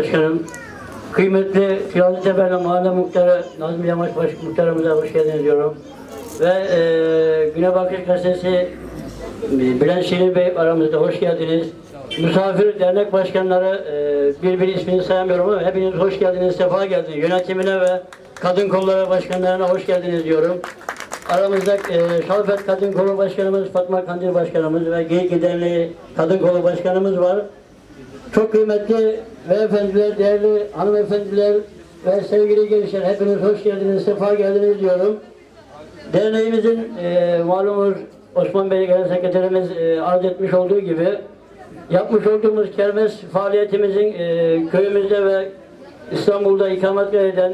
Başkanım, kıymetli Fiyazi Tepe'nin mahalle muhtarı Nazmi Yamaç Baş muhtarımıza hoş geldiniz diyorum. Ve e, Güne Bakış Gazetesi e, Bülent Şirin Bey aramızda hoş geldiniz. Misafir dernek başkanları e, bir ismini sayamıyorum ama hepiniz hoş geldiniz, sefa geldiniz. Yönetimine ve kadın kolları başkanlarına hoş geldiniz diyorum. Aramızda e, Şalfet Kadın Kolu Başkanımız, Fatma Kandil Başkanımız ve Geyik Derneği Kadın Kolu Başkanımız var. Çok kıymetli beyefendiler, değerli hanımefendiler ve sevgili gençler hepiniz hoş geldiniz, sefa geldiniz diyorum. Derneğimizin e, malumunuz Osman Bey Genel Sekreterimiz e, arz etmiş olduğu gibi yapmış olduğumuz kermes faaliyetimizin e, köyümüzde ve İstanbul'da ikamet eden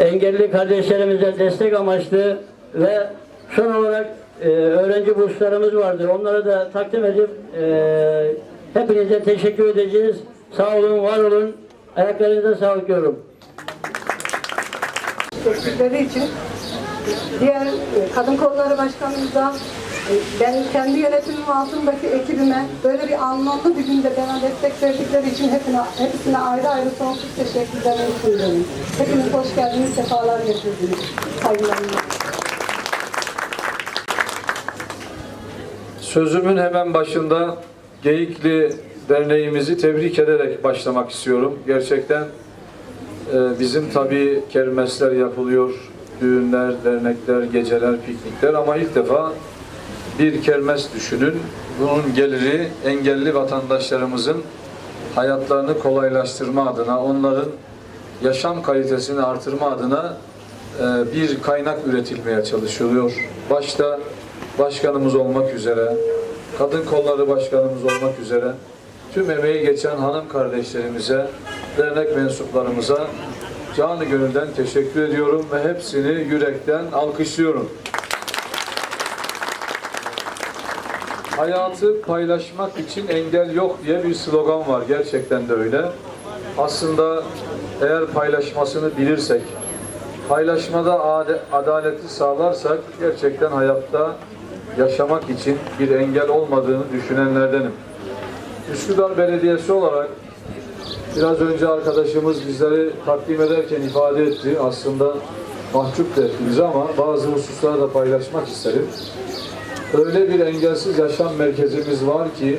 engelli kardeşlerimize destek amaçlı ve son olarak e, öğrenci burslarımız vardı. Onları da takdim edip e, hepinize teşekkür edeceğiz. Sağ olun, var olun. Ayaklarınıza sağlık diyorum. destekleri için diğer e, kadın kolları başkanımıza e, ben kendi yönetimim altındaki ekibime böyle bir anlamlı bir günde bana destek verdikleri için hepine, hepsine ayrı ayrı sonsuz teşekkürlerimi sunuyorum. Hepiniz hoş geldiniz, sefalar getirdiniz. Saygılarımla. Sözümün hemen başında Geyikli Derneğimizi tebrik ederek başlamak istiyorum. Gerçekten e, bizim tabii kermesler yapılıyor, düğünler, dernekler, geceler, piknikler ama ilk defa bir kermes düşünün. Bunun geliri engelli vatandaşlarımızın hayatlarını kolaylaştırma adına, onların yaşam kalitesini artırma adına e, bir kaynak üretilmeye çalışılıyor. Başta başkanımız olmak üzere, kadın kolları başkanımız olmak üzere tüm emeği geçen hanım kardeşlerimize, dernek mensuplarımıza canı gönülden teşekkür ediyorum ve hepsini yürekten alkışlıyorum. Hayatı paylaşmak için engel yok diye bir slogan var. Gerçekten de öyle. Aslında eğer paylaşmasını bilirsek, paylaşmada adaleti sağlarsak gerçekten hayatta yaşamak için bir engel olmadığını düşünenlerdenim. Üsküdar Belediyesi olarak biraz önce arkadaşımız bizleri takdim ederken ifade etti. Aslında mahcup da etti bizi ama bazı hususları da paylaşmak isterim. Öyle bir engelsiz yaşam merkezimiz var ki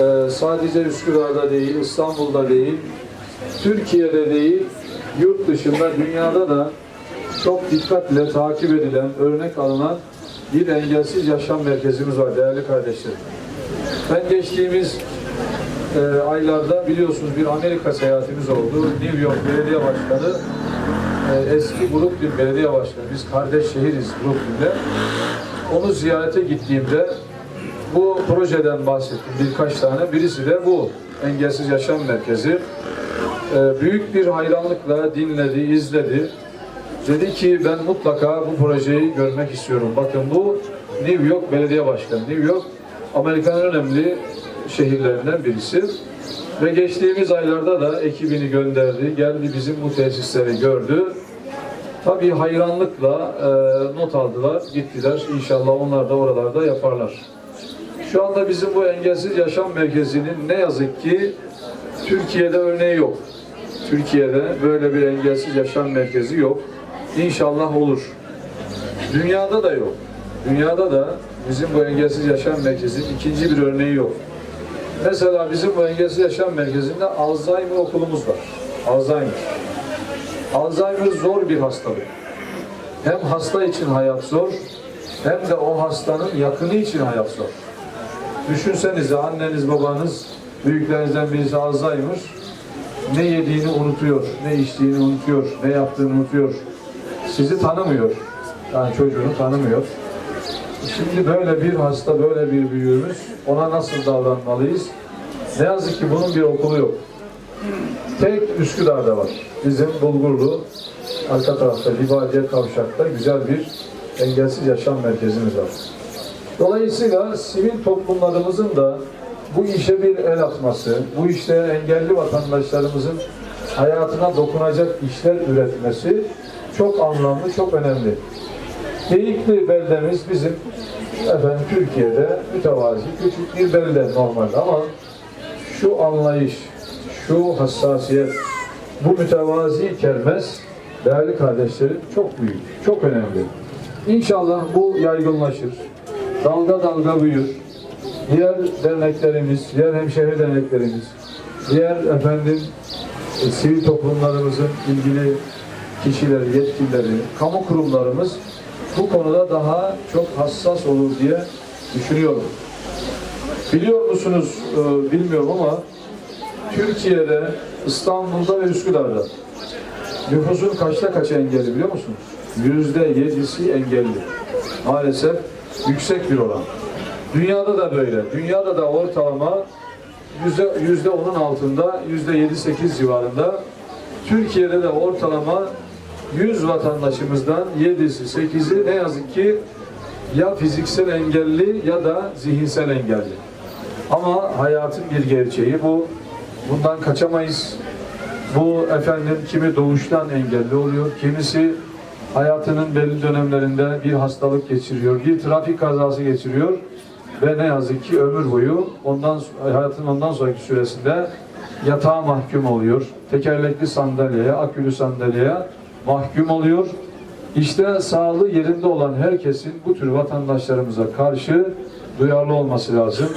e, sadece Üsküdar'da değil, İstanbul'da değil, Türkiye'de değil, yurt dışında, dünyada da çok dikkatle takip edilen, örnek alınan bir engelsiz yaşam merkezimiz var değerli kardeşlerim. Ben geçtiğimiz e, aylarda biliyorsunuz bir Amerika seyahatimiz oldu. New York Belediye Başkanı, e, eski Brooklyn Belediye Başkanı, biz kardeş şehiriz Brooklyn'de. Onu ziyarete gittiğimde bu projeden bahsettim birkaç tane. Birisi de bu Engelsiz Yaşam Merkezi. E, büyük bir hayranlıkla dinledi, izledi. Dedi ki ben mutlaka bu projeyi görmek istiyorum. Bakın bu New York Belediye Başkanı. New York Amerika'nın önemli şehirlerinden birisi. Ve geçtiğimiz aylarda da ekibini gönderdi. Geldi bizim bu tesisleri gördü. Tabii hayranlıkla e, not aldılar, gittiler. İnşallah onlar da oralarda yaparlar. Şu anda bizim bu engelsiz yaşam merkezinin ne yazık ki Türkiye'de örneği yok. Türkiye'de böyle bir engelsiz yaşam merkezi yok. İnşallah olur. Dünyada da yok. Dünyada da bizim bu engelsiz yaşam merkezinin ikinci bir örneği yok. Mesela bizim bu engelsiz yaşam merkezinde Alzheimer okulumuz var. Alzheimer. Alzheimer zor bir hastalık. Hem hasta için hayat zor, hem de o hastanın yakını için hayat zor. Düşünsenize anneniz, babanız, büyüklerinizden birisi Alzheimer, ne yediğini unutuyor, ne içtiğini unutuyor, ne yaptığını unutuyor. Sizi tanımıyor. Yani çocuğunu tanımıyor. Şimdi böyle bir hasta, böyle bir büyüğümüz, ona nasıl davranmalıyız? Ne yazık ki bunun bir okulu yok. Tek Üsküdar'da var. Bizim Bulgurlu, arka tarafta Libadiye Kavşak'ta güzel bir engelsiz yaşam merkezimiz var. Dolayısıyla sivil toplumlarımızın da bu işe bir el atması, bu işte engelli vatandaşlarımızın hayatına dokunacak işler üretmesi çok anlamlı, çok önemli. Geyikli beldemiz bizim efendim Türkiye'de mütevazi küçük bir belde normalde ama şu anlayış, şu hassasiyet, bu mütevazi kermes değerli kardeşlerim çok büyük, çok önemli. İnşallah bu yaygınlaşır. Dalga dalga büyür. Diğer derneklerimiz, diğer hemşehri derneklerimiz, diğer efendim e, sivil toplumlarımızın ilgili kişileri, yetkilileri, kamu kurumlarımız bu konuda daha çok hassas olur diye düşünüyorum. Biliyor musunuz, e, bilmiyorum ama Türkiye'de, İstanbul'da ve Üsküdar'da nüfusun kaçta kaç engelli biliyor musunuz? Yüzde yedisi engelli. Maalesef yüksek bir oran. Dünyada da böyle. Dünyada da ortalama yüzde, yüzde onun altında, yüzde yedi sekiz civarında. Türkiye'de de ortalama 100 vatandaşımızdan 7'si 8'i ne yazık ki ya fiziksel engelli ya da zihinsel engelli. Ama hayatın bir gerçeği bu. Bundan kaçamayız. Bu efendim kimi doğuştan engelli oluyor, kimisi hayatının belli dönemlerinde bir hastalık geçiriyor, bir trafik kazası geçiriyor ve ne yazık ki ömür boyu ondan hayatın ondan sonraki süresinde yatağa mahkum oluyor. Tekerlekli sandalyeye, akülü sandalyeye mahkum oluyor. İşte sağlığı yerinde olan herkesin bu tür vatandaşlarımıza karşı duyarlı olması lazım.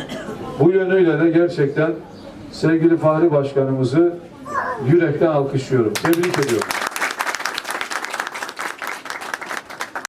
Bu yönüyle de gerçekten sevgili Fahri Başkanımızı yürekten alkışlıyorum. Tebrik ediyorum.